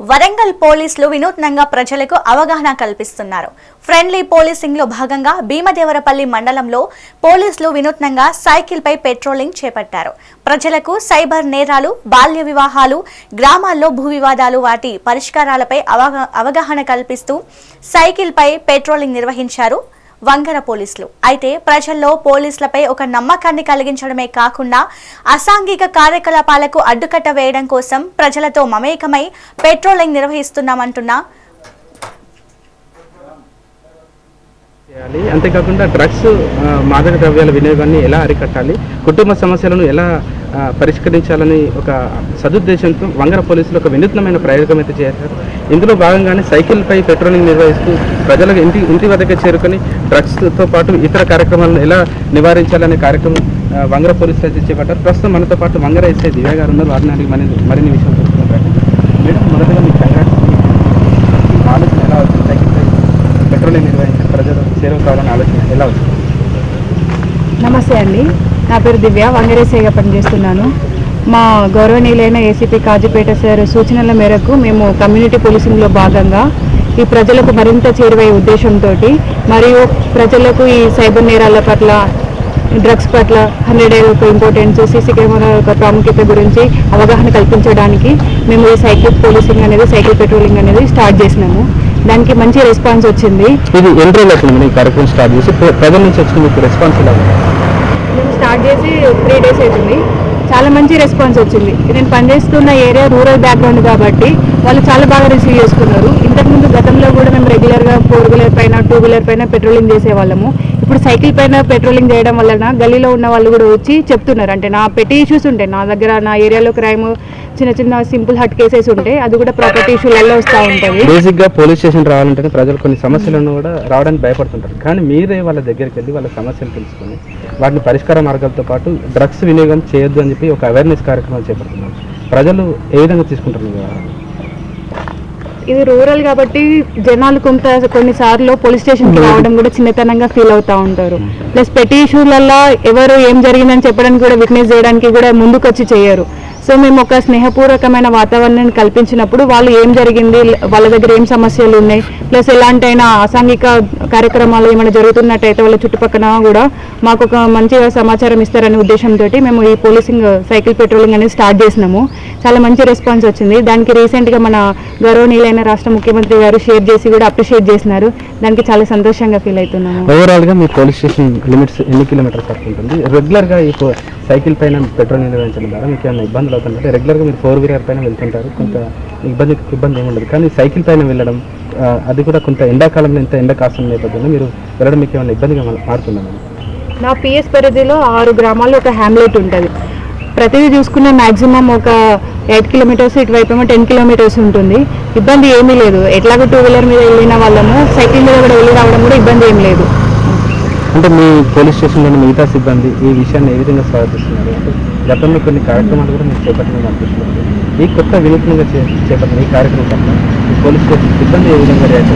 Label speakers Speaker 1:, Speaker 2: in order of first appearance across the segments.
Speaker 1: వరంగల్ పోలీసులు వినూత్నంగా ప్రజలకు అవగాహన కల్పిస్తున్నారు. ఫ్రెండ్లీ పోలీసింగ్లో భాగంగా భీమదేవరపల్లి మండలంలో పోలీసులు వినూత్నంగా సైకిల్ పై పెట్రోలింగ్ చేపట్టారు. ప్రజలకు సైబర్ నేరాలు బాల్య వివాహాలు గ్రామాల్లో భూ వివాదాలు వాటి పరిష్కారాలపై అవగాహన కల్పిస్తూ సైకిల్ పై పెట్రోలింగ్ నిర్వహించారు. వంగర పోలీసులు. అయితే ప్రజల్లో పోలీసులపై ఒక నమ్మకాన్ని కలిగించడమే కాకుండా అసాంఘిక కార్యకలాపాలకు అడ్డుకట్ట వేయడం కోసం ప్రజలతో మమేకమై పెట్రోలింగ్ నిర్వహిస్తున్నామంటున్న
Speaker 2: చేయాలి. అంతేకాకుండా డ్రగ్స్ మాదక ద్రవ్యాల వినియోగాన్ని ఎలా అరికట్టాలి కుటుంబ సమస్యలను ఎలా పరిష్కరించాలని ఒక సదుద్దేశంతో వంగర పోలీసులు ఒక వినూత్నమైన ప్రయోగం అయితే చేశారు. ఇందులో భాగంగానే సైకిల్పై పెట్రోలింగ్ నిర్వహిస్తూ ప్రజల ఇంటి ఇంటి వద్దకే చేరుకొని డ్రగ్స్తో పాటు ఇతర కార్యక్రమాలను ఎలా నివారించాలనే కార్యక్రమం వంగర పోలీసులు అయితే చేపట్టారు. ప్రస్తుతం మనతో పాటు వంగర ఎస్ఐ దివ్య గారు ఉన్నారు. వారిని మరిన్ని విషయాలు మేడం మొదటగా మీకు కంగ్రాట్స్ ఆలోచన ఎలా వచ్చింది? సైకిల్పై పెట్రోలింగ్ నిర్వహించారు సేవ కావాలని ఆలోచన ఎలా వచ్చింది
Speaker 3: నమస్తే అండి. నా పేరు దివ్య వంగరేసేగా పనిచేస్తున్నాను. మా గౌరవనీయులైన ఏసీపీ కాజీపేట సార్ సూచనల మేరకు మేము కమ్యూనిటీ పోలీసింగ్లో భాగంగా ఈ ప్రజలకు మరింత చేరువయ్యే ఉద్దేశంతో మరియు ప్రజలకు ఈ సైబర్ నేరాల పట్ల డ్రగ్స్ పట్ల హండ్రెడ్ యొక్క ఇంపార్టెన్స్ సీసీ కెమెరా యొక్క ప్రాముఖ్యత గురించి అవగాహన కల్పించడానికి మేము ఈ సైకిల్ పోలీసింగ్ అనేది సైకిల్ పెట్రోలింగ్ అనేది స్టార్ట్ చేసినాము. దానికి మంచి రెస్పాన్స్ వచ్చింది.
Speaker 2: ఇది ఎన్ని రోజులు అవుతుంది ఈ కార్యక్రమం స్టార్ట్ చేసి ప్ర- ప్రజల నుంచి వచ్చిన మీకు రెస్పాన్స్ ఎలా
Speaker 3: స్టార్ట్ చేసి త్రీ డేస్ అవుతుంది. చాలా మంచి రెస్పాన్స్ వచ్చింది. నేను పనిచేస్తున్న ఏరియా రూరల్ బ్యాక్గ్రౌండ్ కాబట్టి వాళ్ళు చాలా బాగా రిసీవ్ చేసుకున్నారు. ఇంతకుముందు గతంలో కూడా మేము రెగ్యులర్గా ఫోర్ వీలర్ పైన టూ వీలర్ పైన పెట్రోలింగ్ చేసేవాళ్ళము. ఇప్పుడు సైకిల్ పైన పెట్రోలింగ్ చేయడం వలన గలీలో ఉన్న వాళ్ళు కూడా వచ్చి చెప్తున్నారు. అంటే నా పెట్టి ఇష్యూస్ ఉంటాయి నా దగ్గర నా ఏరియాలో క్రైమ్ చిన్న చిన్న సింపుల్ హట్ కేసెస్ ఉంటాయి అది కూడా ప్రాపర్టీ ఇష్యూలలో వస్తూ ఉంటుంది.
Speaker 2: బేసిక్గా పోలీస్ స్టేషన్ రావాలంటే ప్రజలు కొన్ని సమస్యలను కూడా రావడానికి భయపడుతుంటారు. కానీ మీరే వాళ్ళ దగ్గరికి వెళ్ళి వాళ్ళ సమస్యలు తెలుసుకొని వాటిని పరిష్కార మార్గాలతో పాటు డ్రగ్స్ వినియోగం చేయొద్దు అని చెప్పి ఒక అవేర్నెస్ కార్యక్రమాలు చేపడుతున్నారు. ప్రజలు ఏ విధంగా తీసుకుంటారు?
Speaker 3: ఇది రూరల్ కాబట్టి జనాలు కొంత కొన్నిసార్లు పోలీస్ స్టేషన్కి రావడం కూడా చిన్నతనంగా ఫీల్ అవుతా ఉంటారు. ప్లస్ పెట్టి ఇష్యూలలో ఎవరు ఏం జరిగిందని చెప్పడానికి కూడా విట్నెస్ చేయడానికి కూడా ముందుకు వచ్చి చేయరు. సో మేము ఒక స్నేహపూర్వకమైన వాతావరణాన్ని కల్పించినప్పుడు వాళ్ళు ఏం జరిగింది వాళ్ళ దగ్గర ఏం సమస్యలు ఉన్నాయి ప్లస్ ఎలాంటైనా అసాంఘిక కార్యక్రమాలు ఏమైనా జరుగుతున్నట్టయితే వాళ్ళ చుట్టుపక్కల కూడా మాకు ఒక మంచిగా సమాచారం ఇస్తారనే ఉద్దేశంతో మేము ఈ పోలీసింగ్ సైకిల్ పెట్రోలింగ్ అనేది స్టార్ట్ చేసినాము. చాలా మంచి రెస్పాన్స్ వచ్చింది. దానికి రీసెంట్గా మన గౌరవనీయులైన రాష్ట్ర ముఖ్యమంత్రి గారు షేర్ చేసి కూడా అప్రిషియేట్ చేసినారు. దానికి చాలా సంతోషంగా ఫీల్ అవుతున్నాము.
Speaker 2: ఓవరాల్గా మీ పోలీస్ స్టేషన్ లిమిట్స్ ఎన్ని కిలోమీటర్స్ వరకు ఉంటుంది? రెగ్యులర్గా ఈ సైకిల్ పైన పెట్రోల్ నిర్వహించడం ద్వారా మీకు ఏమైనా ఇబ్బందులు అవుతుంటే రెగ్యులర్గా మీరు ఫోర్ వీలర్ పైన వెళ్తుంటారు. కొంత ఇబ్బంది ఇబ్బంది ఏమి ఉండదు కానీ సైకిల్ పైన వెళ్ళడం అది కూడా కొంత ఎండాకాలంలో ఇంత ఎండ కాస్తున్న నేపథ్యంలో మీరు వెళ్ళడం మీకు ఏమైనా ఇబ్బందిగా మా- మారుతుందా? మేడం?
Speaker 3: నా పిఎస్ పరిధిలో ఆరు గ్రామాల్లో ఒక హ్యామ్లెట్ ఉంటుంది. ప్రతిదీ చూసుకున్న మ్యాక్సిమం ఒక ఎయిట్ కిలోమీటర్స్ ఇటువైపు ఏమో టెన్ కిలోమీటర్స్ ఉంటుంది. ఇబ్బంది ఏమీ లేదు. ఎట్లాగో టూ వీలర్ మీద వెళ్ళిన వాళ్ళము సైకిల్ మీద కూడా వెళ్ళి రావడం కూడా ఇబ్బంది ఏం లేదు.
Speaker 2: అంటే మీ పోలీస్ స్టేషన్లోని మిగతా సిబ్బంది ఈ విషయాన్ని ఏ విధంగా స్వాగతిస్తున్నారు? గతంలో కొన్ని కార్యక్రమాలు కూడా మీరు చేపట్టిన అనిపిస్తున్నారు ఈ కొత్త వినూత్నంగా చేపట్టిన ఈ కార్యక్రమం మీ పోలీస్ స్టేషన్ సిబ్బంది ఏ విధంగా రియాక్ట్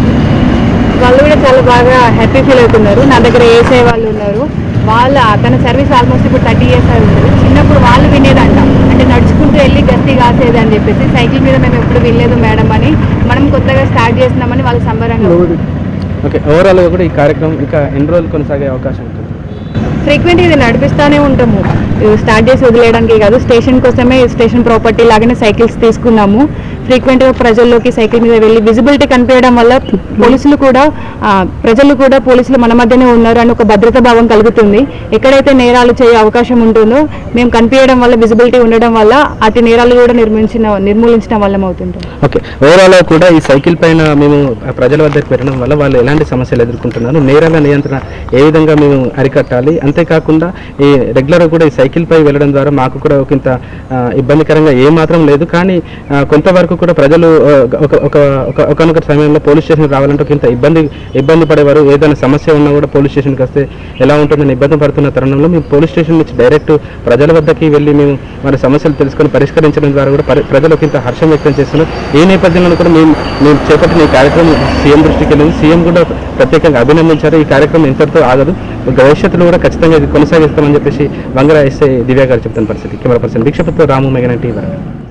Speaker 3: వాళ్ళు కూడా చాలా బాగా హ్యాపీ ఫీల్ అవుతున్నారు. నా దగ్గర ఏసే వాళ్ళు ఉన్నారు. వాళ్ళ తన సర్వీస్ ఆల్మోస్ట్ ఇప్పుడు థర్టీ ఇయర్స్ అయి ఉంది చిన్నప్పుడు వాళ్ళు వినేదంట. అంటే నడుచుకుంటూ వెళ్ళి గస్తీ కాసేది అని చెప్పేసి సైకిల్ మీద మేము ఎప్పుడు వినలేదు మేడం అని మనం కొత్తగా స్టార్ట్ చేస్తున్నామని వాళ్ళు సంబరంగా.
Speaker 2: ఓకే ఓవరాల్గా కూడా ఈ కార్యక్రమం ఇంకా ఎన్ని రోజులు కొనసాగే అవకాశం ఉంటుంది?
Speaker 3: ఫ్రీక్వెంట్ ఇది నడిపిస్తూనే ఉంటాము. స్టార్ట్ చేసి వదిలేయడానికి కాదు స్టేషన్ కోసమే స్టేషన్ ప్రాపర్టీ లాగానే సైకిల్స్ తీసుకున్నాము. ఫ్రీక్వెంట్గా ప్రజల్లోకి సైకిల్ మీద వెళ్ళి విజిబిలిటీ కనిపించడం వల్ల పోలీసులు కూడా ప్రజలు కూడా పోలీసులు మన మధ్యనే ఉన్నారు అని ఒక భద్రతా భావం కలుగుతుంది. ఎక్కడైతే నేరాలు చేయ అవకాశం ఉంటుందో మేము కనిపించడం వల్ల విజిబిలిటీ ఉండడం వల్ల అతి నేరాలు కూడా నిర్మించిన నిర్మూలించడం వల్ల అవుతుంటాం
Speaker 2: ఓకే. ఓవరాల్ కూడా ఈ సైకిల్ పైన మేము ప్రజల వద్దకు పెట్టడం వల్ల వాళ్ళు ఎలాంటి సమస్యలు ఎదుర్కొంటున్నారు? నేరాల నియంత్రణ ఏ విధంగా మేము అరికట్టాలి? అంతేకాకుండా ఈ రెగ్యులర్గా కూడా ఈ సైకిల్ పై వెళ్ళడం ద్వారా మాకు కూడా ఒకంత ఇబ్బందికరంగా ఏ మాత్రం లేదు. కానీ కొంతవరకు వరకు కూడా ప్రజలు ఒక ఒక ఒక- ఒకనొక సమయంలో పోలీస్ స్టేషన్ రావాలంటే ఒకంత ఇబ్బంది ఇబ్బంది పడేవారు. ఏదైనా సమస్య ఉన్నా కూడా పోలీస్ స్టేషన్కి వస్తే ఎలా ఉంటుందని ఇబ్బంది పడుతున్న తరుణంలో మేము పోలీస్ స్టేషన్ నుంచి డైరెక్ట్ ప్రజల వద్దకి వెళ్ళి మేము మన సమస్యలు తెలుసుకొని పరిష్కరించడం ద్వారా కూడా పరి- ప్రజలు ఒకంత హర్షం వ్యక్తం చేస్తున్నారు ఈ నేపథ్యంలో కూడా మేము మేము చేపట్టిన ఈ కార్యక్రమం సీఎం దృష్టికి వెళ్ళింది. సీఎం కూడా ప్రత్యేకంగా అభినందించారు. ఈ కార్యక్రమం ఇంతటితో ఆగదు. భవిష్యత్తులో కూడా ఖచ్చితంగా ఇది కొనసాగిస్తామని చెప్పేసి వంగరా ఎస్ఐ దివ్య గారు చెప్తున్న పరిస్థితి. కెమెరా పర్సన్ దీక్షపతితో రాము మెగనంటి వరంగల్.